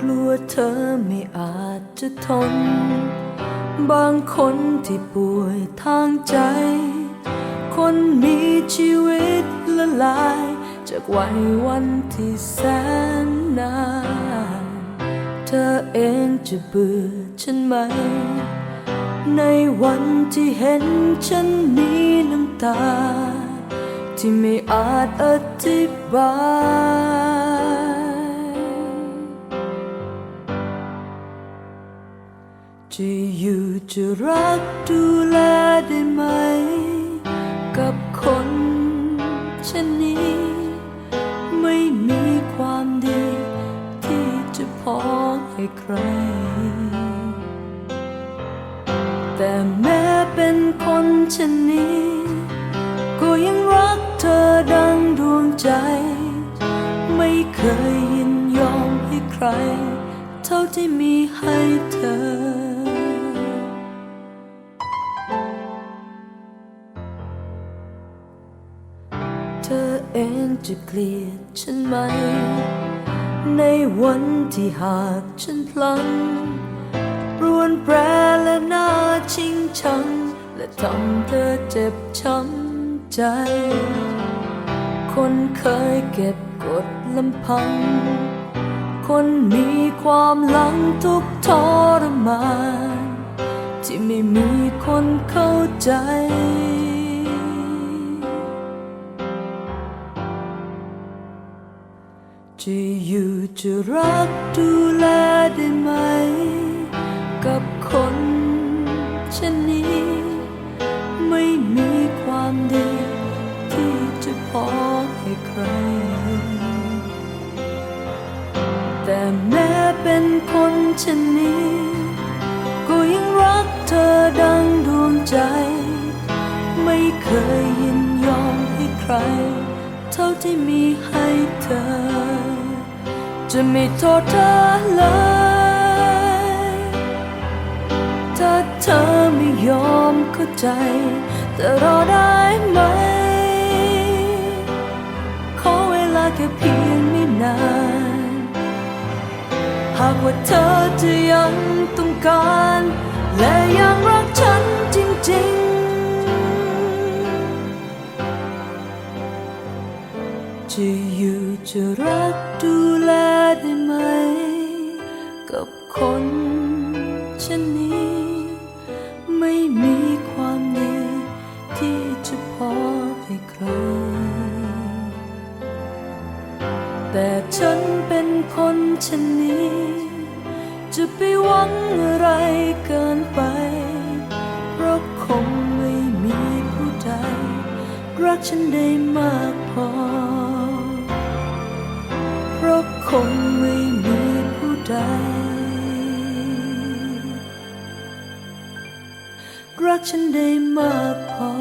กลัวเธอไม่อาจจะทน บางคนที่ป่วยทางใจ คนมีชีวิตละลาย จากวัยวันที่แสนนาน เธอเองจะเบื่อฉันไหม ในวันที่เห็นฉันมีน้ำตา ที่ไม่อาจอธิบาย จะอยู่จะรักดูแลได้ไหม กับคนเช่นนี้ ไม่มีความดี ที่จะพอให้ใคร แต่แม้เป็นคนเช่นนี้ ก็ยังรักเธอดังดวงใจ ไม่เคยยินยอมให้ใคร เท่าที่มีให้เธอ ธอเองจะเกลียดฉันไหม ในวันที่หากฉันพลันรวนแปรและน่าชิงชัง และทำเธอเจ็บช้ำใจ คนเคยเก็บกดลำพัง คนมีความหลังทุกทรมาน ที่ไม่มีคนเข้าใจ จะอยู่จะรักดูแลได้ไหม กับคนเช่นนี้ ไม่มีความดี ที่จะพอให้ใคร แต่แม้เป็นคนเช่นนี้ ก็ยังรักเธอดังดวงใจ ไม่เคยยินยอมให้ใคร เท่าที่มีให้เธอ จะไม่โทษเธอเลย ถ้าเธอไม่ยอมเข้าใจ แต่รอได้ไหม ขอเวลาแค่เพียงไม่นาน หากว่าเธอจะยังต้องการ จะอยู่จะรักดูแลได้ไหม กับคนเช่นนี้ ไม่มีความดีที่จะพอให้ใคร แต่ฉันเป็นคนเช่นนี้ จะไปหวังอะไรเกินไป เพราะคงไม่มีผู้ใด รักฉันได้มากพอ งไม่มีผู้ใด รักฉันได้มากพอ